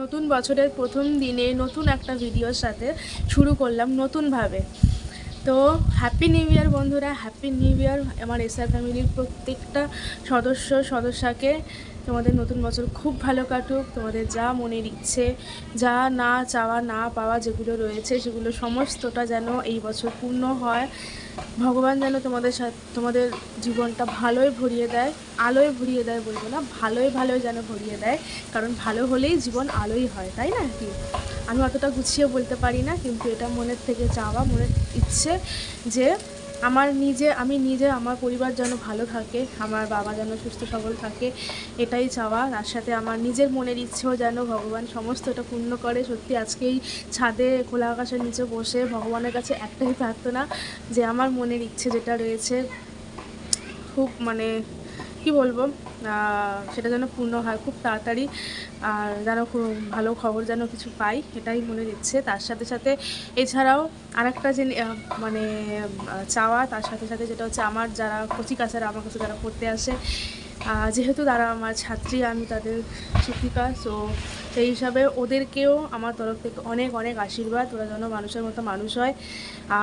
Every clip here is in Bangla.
নতুন বছরের প্রথম দিনে নতুন একটা ভিডিওর সাথে শুরু করলাম নতুনভাবে। তো হ্যাপি নিউ ইয়ার বন্ধুরা হ্যাপি নিউ ইয়ার আমার এসআর ফ্যামিলির প্রত্যেকটা সদস্য, সদস্যাকে। তোমাদের নতুন বছর খুব ভালো কাটুক। তোমাদের যা মনের ইচ্ছে, যা না চাওয়া, না পাওয়া যেগুলো রয়েছে, সেগুলো সমস্তটা যেন এই বছর পূর্ণ হয়। ভগবান যেন তোমাদের সাথে তোমাদের জীবনটা ভালোই ভরিয়ে দেয়, আলোয় ভরিয়ে দেয় বলব না ভালোই ভালোই যেন ভরিয়ে দেয়, কারণ ভালো হলেই জীবন আলোই হয়, তাই না? কি? আমি অতটা গুছিয়ে বলতে পারি না, কিন্তু এটা মনের থেকে চাওয়া, মনের ইচ্ছে যে আমার নিজে, আমি নিজে, আমার পরিবার যেন ভালো থাকে, আমার বাবা যেন সুস্থ সবল থাকে, এটাই চাওয়া। তার সাথে আমার নিজের মনের ইচ্ছেও যেন ভগবান সমস্তটা পূর্ণ করে। সত্যি আজকেই ছাদে খোলা আকাশের নিচে বসে ভগবানের কাছে একটাই প্রার্থনা, যে আমার মনের ইচ্ছে যেটা রয়েছে, খুব মানে কি বলব? সেটা যেন পূর্ণ হয় খুব তাড়াতাড়ি। আর যেন ভালো খবর যেন কিছু পাই, এটাই মনে দিচ্ছে তার সাথে সাথে এছাড়াও আরেকটা যে মানে চাওয়া, তার সাথে সাথে যেটা হচ্ছে আমার যারা কচি কাছারা, আমার কাছে যারা পড়তে আসে যেহেতু তারা আমার ছাত্রী, আমি তাদের শিক্ষিকা সো সেই হিসাবে ওদেরকেও আমার তরফ থেকে অনেক অনেক আশীর্বাদ। ওরা যেন মানুষের মতো মানুষ হয়।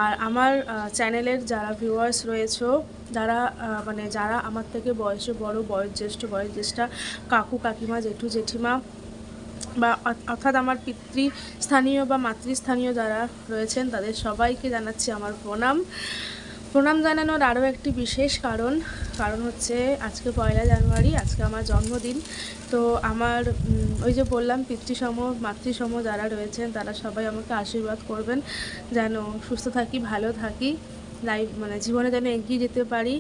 আর আমার চ্যানেলের যারা ভিউয়ার্স রয়েছে, যারা মানে যারা আমার থেকে বয়সে বড়, বয়োজ্যেষ্ঠ, বয়োজ্যেষ্ঠা, কাকু, কাকিমা, জেঠু, জেঠিমা বা অর্থাৎ আমার পিতৃস্থানীয় বা মাতৃস্থানীয় যারা রয়েছেন, তাদের সবাইকে জানাচ্ছি আমার প্রণাম। প্রণাম জানানোর আরও একটি বিশেষ কারণ কারণ হচ্ছে আজকে পয়লা জানুয়ারি, আজকে আমার জন্মদিন। তো আমার ওই যে বললাম, পিতৃসম, মাতৃসম যারা রয়েছেন, তারা সবাই আমাকে আশীর্বাদ করবেন। যেন সুস্থ থাকি, ভালো থাকি। লাইফ মানে জীবনে যেন এগিয়ে যেতে পারি।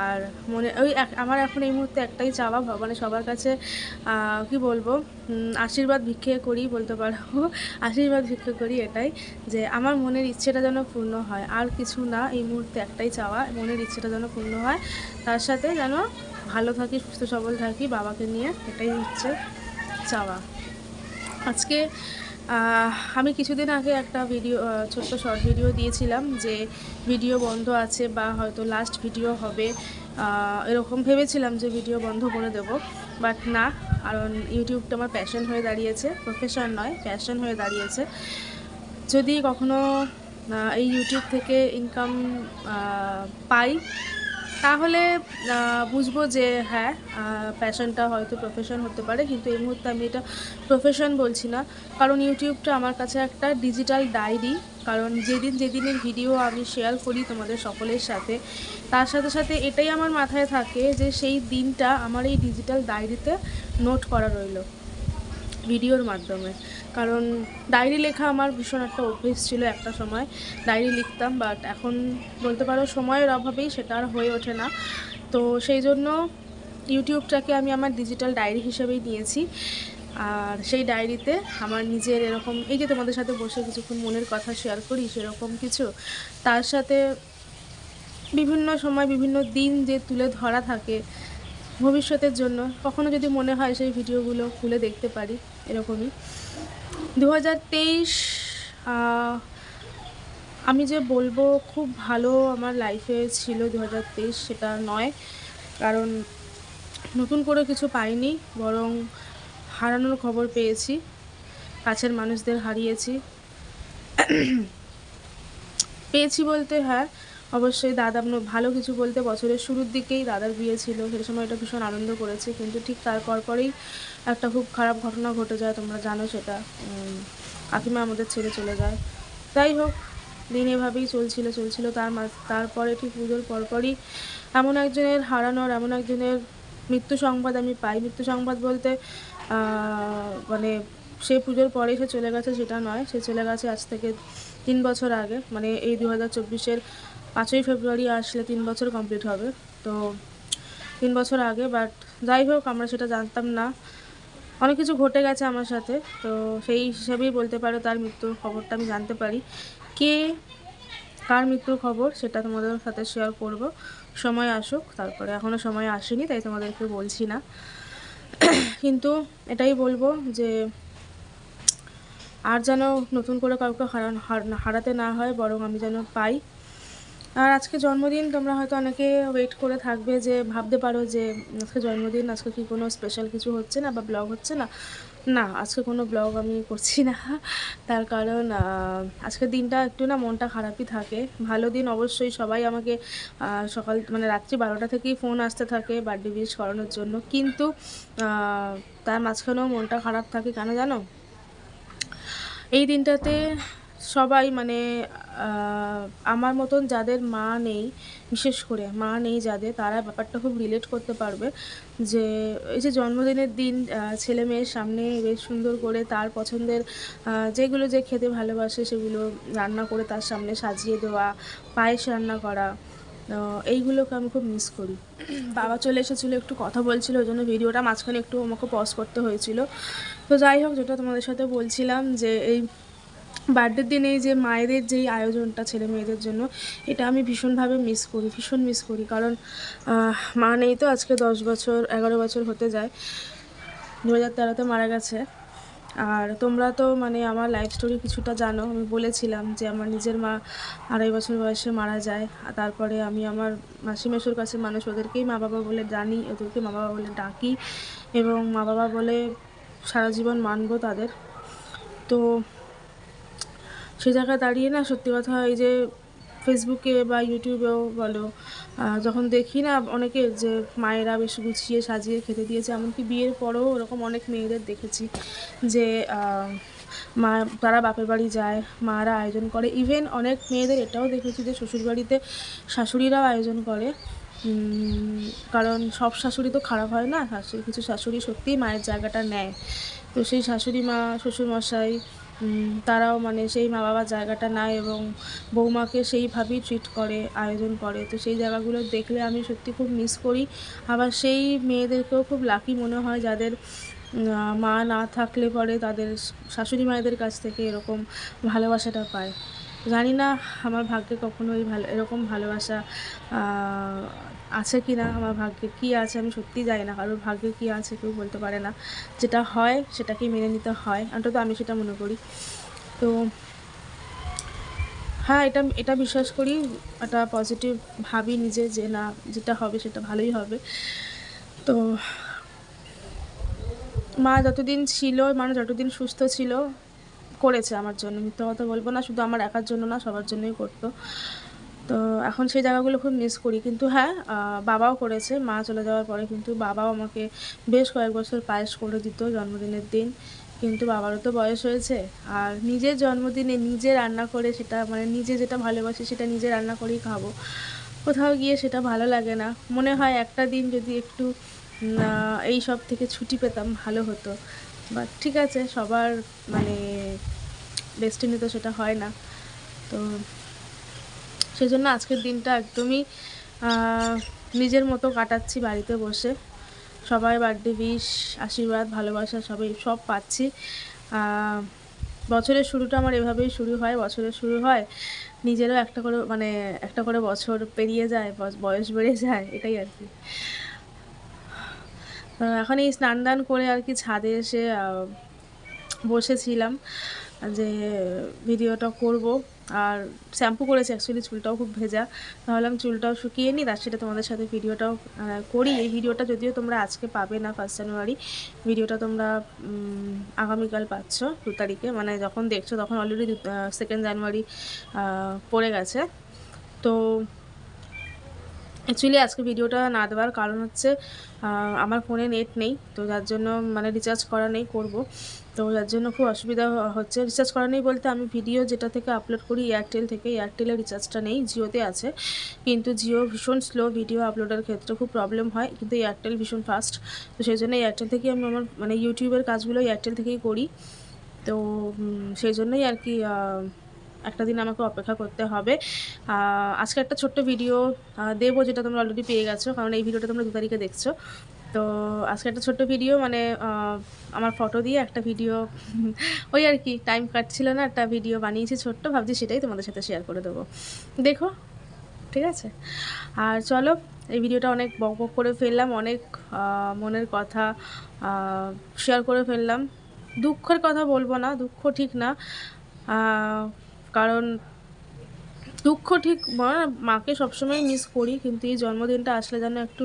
আর মনে, ওই আমার এখন এই মুহূর্তে একটাই চাওয়া, ভগবানের সবার কাছে কি বলব আশীর্বাদ ভিক্ষে করি বলতে পারো। আশীর্বাদ ভিক্ষে করি এটাই, যে আমার মনের ইচ্ছেটা যেন পূর্ণ হয়। আর কিছু না, এই মুহূর্তে একটাই চাওয়া, মনের ইচ্ছেটা যেন পূর্ণ হয়। তার সাথে যেন ভালো থাকি, সুস্থ সবল থাকি, বাবাকে নিয়ে এটাই হচ্ছে চাওয়া। আজকে আমি কিছুদিন আগে একটা ভিডিও ছোট্ট শর্ট ভিডিও দিয়েছিলাম যে ভিডিও বন্ধ আছে বা হয়তো লাস্ট ভিডিও হবে। এরকম ভেবেছিলাম যে ভিডিও বন্ধ করে দেব বাট না, কারণ ইউটিউবটা আমার প্যাশন হয়ে দাঁড়িয়েছে প্রফেশন নয় প্যাশন হয়ে দাঁড়িয়েছে। যদি কখনো এই ইউটিউব থেকে ইনকাম পাই তাহলে বুঝব যে হ্যাঁ প্যাশনটা হয়তো প্রফেশন হতে পারে, কিন্তু এই মুহূর্তে আমি এটা প্রফেশন বলছি না। কারণ ইউটিউবটা আমার কাছে একটা ডিজিটাল ডায়েরি কারণ যেদিন যেদিনের ভিডিও আমি শেয়ার করি তোমাদের সকলের সাথে, তার সাথে সাথে এটাই আমার মাথায় থাকে যে সেই দিনটা আমার এই ডিজিটাল ডায়েরিতে নোট করা রইল। ভিডিওর মাধ্যমে। কারণ ডায়েরি লেখা আমার ভীষণ একটা অভ্যেস ছিল একটা সময়, ডায়েরি লিখতাম বাট এখন বলতে পারো সময়ের অভাবেই সেটা আর হয়ে ওঠে না। তো সেই জন্য ইউটিউবটাকে আমি আমার ডিজিটাল ডায়েরি হিসেবেই নিয়েছি। আর সেই ডায়েরিতে আমার নিজের এরকম, এই যে তোমাদের সাথে বসে কিছুক্ষণ মনের কথা শেয়ার করি সেরকম কিছু, তার সাথে বিভিন্ন সময় বিভিন্ন দিন যে তুলে ধরা থাকে ভবিষ্যতের জন্য। কখনো যদি মনে হয় সেই ভিডিওগুলো খুলে দেখতে পারি, এরকমই। দু হাজার তেইশ আমি যে বলব খুব ভালো আমার লাইফে ছিল দু হাজার তেইশ, সেটা নয়। কারণ নতুন করে কিছু পাইনি, বরং হারানোর খবর পেয়েছি। কাছের মানুষদের হারিয়েছি। পেয়েছি বলতে হ্যাঁ অবশ্যই দাদা ভালো কিছু বলতে বছরের শুরুর দিকেই দাদার বিয়ে ছিল, সেই সময় এটা ভীষণ আনন্দ করেছে, কিন্তু ঠিক তার পরপরেই একটা খুব খারাপ ঘটনা ঘটে যায়, তোমরা জানো সেটা। কাকিমা আমাদের ছেড়ে চলে যায়। যাই হোক, দিন এভাবেই চলছিল চলছিল তার তারপরে ঠিক পুজোর পরপরই এমন একজনের হারানোর এমন একজনের মৃত্যু সংবাদ আমি পাই। মৃত্যু সংবাদ বলতে মানে সে পুজোর পরে সে চলে গেছে সেটা নয়, সে চলে গেছে আজ থেকে তিন বছর আগে মানে এই দু হাজার চব্বিশের পাঁচই ফেব্রুয়ারি আসলে তিন বছর কমপ্লিট হবে। তো তিন বছর আগে বাট যাই হোক, আমরা সেটা জানতাম না। অনেক কিছু ঘটে গেছে আমার সাথে, তো সেই হিসাবেই বলতে পারো তার মৃত্যুর খবরটা আমি জানতে পারি। কে, কার মৃত্যুর খবর সেটা তোমাদের সাথে শেয়ার করব। সময় আসুক, তারপরে এখনও সময় আসেনি, তাই তোমাদেরকে বলছি না। কিন্তু এটাই বলব যে আর যেন নতুন করে কাউকে হারান হার- হারাতে না হয়, বরং আমি যেন পাই। আর আজকে জন্মদিন, তোমরা হয়তো অনেকে ওয়েট করে থাকবে যে, ভাবতে পারো যে, আজকে জন্মদিন, আজকে কি কোনো স্পেশাল কিছু হচ্ছে না বা ব্লগ হচ্ছে না? না, আজকে কোনো ব্লগ আমি করছি না। তার কারণ আজকের দিনটা একটু না মনটা খারাপই থাকে। ভালো দিন অবশ্যই, সবাই আমাকে সকাল মানে রাত্রি বারোটা থেকেই ফোন আসতে থাকে বার্থডে উইশ করানোর জন্য। কিন্তু তার মাঝখানেও মনটা খারাপ থাকে কেন জানো? এই দিনটাতে সবাই মানে আমার মতন যাদের মা নেই, বিশেষ করে মা নেই যাদের, তারা ব্যাপারটা খুব রিলেট করতে পারবে যে, এই যে জন্মদিনের দিন ছেলে মেয়ের সামনে বেশ সুন্দর করে তার পছন্দের যেগুলো যে খেতে ভালোবাসে সেগুলো রান্না করে তার সামনে সাজিয়ে দেওয়া, পায়েস রান্না করা এইগুলোকে আমি খুব মিস করি। বাবা চলে এসেছিল, একটু কথা বলছিল, ওই জন্য ভিডিওটা মাঝখানে একটু আমাকে পজ করতে হয়েছিল। তো যাই হোক, যেটা তোমাদের সাথে বলছিলাম যে, এই বার্থডের দিনে যে মায়েদের যেই আয়োজনটা ছেলে মেয়েদের জন্য, এটা আমি ভীষণভাবে মিস করি, ভীষণ মিস করি। কারণ মা নেই তো, আজকে দশ বছর, এগারো বছর হতে যায়। দু হাজার তেরোতে মারা গেছে। আর তোমরা তো মানে আমার লাইফ স্টোরি কিছুটা জানো। আমি বলেছিলাম যে আমার নিজের মা আড়াই বছর বয়সে মারা যায়। আর তারপরে আমি আমার মাসি মেসোর কাছে মানুষ, ওদেরকেই মা বাবা বলে জানি, ওদেরকে মা বাবা বলে ডাকি। এবং মা বাবা বলে সারা জীবন মানবো তাদের। তো সে জায়গায় দাঁড়িয়ে না সত্যি কথা এই যে ফেসবুকে বা ইউটিউবেও বলো যখন দেখি না অনেকে যে মায়েরা বেশ গুছিয়ে সাজিয়ে খেতে দিয়েছে, এমনকি বিয়ের পরেও ওরকম অনেক মেয়েদের দেখেছি যে মা, তারা বাপের বাড়ি যায়, মারা আয়োজন করে। ইভেন অনেক মেয়েদের এটাও দেখেছি যে শ্বশুরবাড়িতে শাশুড়িরাও আয়োজন করে। কারণ সব শাশুড়ি তো খারাপ হয় না, শাশুড়ি, কিছু শাশুড়ি সত্যিই মায়ের জায়গাটা নেয়। তো সেই শাশুড়ি মা, শ্বশুরমশাই তারাও মানে সেই মা বাবার জায়গাটা নেয় এবং বৌমাকে সেইভাবেই ট্রিট করে, আয়োজন করে। তো সেই জায়গাগুলো দেখলে আমি সত্যি খুব মিস করি। আবার সেই মেয়েদেরকেও খুব লাকি মনে হয় যাদের মা না থাকলে পরে তাদের শাশুড়ি মায়েদের কাছ থেকে এরকম ভালোবাসাটা পায়। জানি না, আমার ভাগ্যে কখনো এই ভালো, এরকম ভালোবাসা আছে কি না আমার ভাগ্যে, কী আছে আমি সত্যিই জানি না, কারোর ভাগ্যে কী আছে কেউ বলতে পারে না। যেটা হয় সেটাকেই মেনে নিতে হয়, অন্তত আমি সেটা মনে করি। তো হ্যাঁ এটা এটা বিশ্বাস করি, একটা পজিটিভ ভাবি নিজে যে না, যেটা হবে সেটা ভালোই হবে। তো মা যতদিন ছিল মানে যতদিন সুস্থ ছিল, করেছে আমার জন্য। মিথ্যা কথা বলব না, শুধু আমার একার জন্য না, সবার জন্যই করতো। তো এখন সেই জায়গাগুলো খুব মিস করি। কিন্তু হ্যাঁ বাবাও করেছে। মা চলে যাওয়ার পরে কিন্তু বাবাও আমাকে বেশ কয়েক বছর পায়েস করে দিত জন্মদিনের দিন। কিন্তু বাবারও তো বয়স হয়েছে। আর নিজের জন্মদিনে নিজে রান্না করে সেটা মানে নিজে যেটা ভালোবাসি সেটা নিজে রান্না করেই খাব। কোথাও গিয়ে সেটা ভালো লাগে না। মনে হয় একটা দিন যদি একটু এই সব থেকে ছুটি পেতাম, ভালো হতো। বাট ঠিক আছে, সবার মানে ডেস্টিনি তো সেটা হয় না। তো সেজন্য আজকের দিনটা একদমই নিজের মতো কাটাচ্ছি বাড়িতে বসে। সবাই বার্থডে উইশ আশীর্বাদ, ভালোবাসা, সবাই, সব পাচ্ছি। বছরের শুরুটা আমার এভাবেই শুরু হয়, বছরের শুরু হয়, নিজেরও একটা করে মানে একটা করে বছর পেরিয়ে যায় বয়স- বেড়ে যায়, এটাই আর কি। এখন এই স্নান দান করে আর কি ছাদে এসে বসেছিলাম। যে ভিডিওটা করব। আর শ্যাম্পু করেছি অ্যাকচুয়ালি চুলটাও খুব ভেজা। ভাবলাম চুলটাও শুকিয়ে নিই তার সাথে তোমাদের সাথে ভিডিওটাও করি। এই ভিডিওটা যদিও তোমরা আজকে পাবে না ফার্স্ট জানুয়ারি ভিডিওটা তোমরা আগামীকাল পাচ্ছ, দু তারিখে। মানে যখন দেখছ, তখন অলরেডি সেকেন্ড জানুয়ারি পড়ে গেছে। তো অ্যাকচুয়ালি আজকে ভিডিওটা না দেওয়ার কারণ হচ্ছে আমার ফোনে নেট নেই, তো যার জন্য মানে রিচার্জ করা নেই করব। তো যার জন্য খুব অসুবিধা হচ্ছে। রিচার্জ করা নেই বলতে আমি ভিডিও যেটা থেকে আপলোড করি এয়ারটেল থেকে। এয়ারটেলে রিচার্জটা নেই জিওতে আছে। কিন্তু জিও ভীষণ স্লো ভিডিও আপলোডের ক্ষেত্রে খুব প্রবলেম হয়। কিন্তু এয়ারটেল ভীষণ ফাস্ট তো সেই জন্য এয়ারটেল থেকেই আমি আমার মানে ইউটিউবের কাজগুলো এয়ারটেল থেকেই করি। তো সেই জন্যই আর কি একটা দিন আমাকে অপেক্ষা করতে হবে। আজকে একটা ছোট্ট ভিডিও দেবো যেটা তোমরা অলরেডি পেয়ে গেছো, কারণ এই ভিডিওটা তোমরা দু তারিখে দেখছ। তো আজকে একটা ছোট্ট ভিডিও মানে আমার ফটো দিয়ে একটা ভিডিও ওই আর কি টাইম কাটছিল না, একটা ভিডিও বানিয়েছি ছোট্ট, ভাবছি সেটাই তোমাদের সাথে শেয়ার করে দেবো। দেখো, ঠিক আছে? আর চলো, এই ভিডিওটা অনেক বক বক করে ফেললাম, অনেক মনের কথা শেয়ার করে ফেললাম। দুঃখের কথা বলব না, দুঃখ ঠিক না। কারণ দুঃখ ঠিক মানে মাকে সবসময় মিস করি, কিন্তু এই জন্মদিনটা আসলে যেন একটু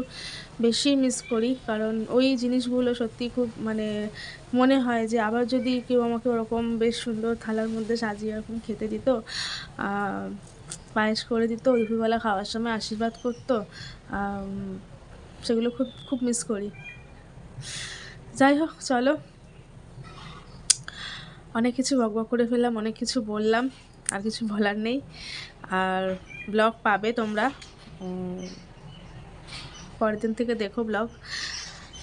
বেশি মিস করি। কারণ ওই জিনিসগুলো সত্যি খুব মানে মনে হয় যে আবার যদি কেউ আমাকে ওরকম বেশ সুন্দর থালার মধ্যে সাজিয়ে এরকম খেতে দিত পায়েস করে দিত, দুপুরবেলা খাওয়ার সময় আশীর্বাদ করতো সেগুলো খুব খুব মিস করি। যাই হোক, চলো। অনেক কিছু বকবক করে ফেললাম, অনেক কিছু বললাম। আর কিছু বলার নেই। আর ব্লগ পাবে তোমরা। পরের দিন থেকে দেখো ব্লগ।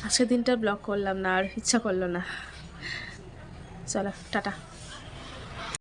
আজকের দিনটা ব্লগ করলাম না, আর ইচ্ছা করল না। চলো, টাটা।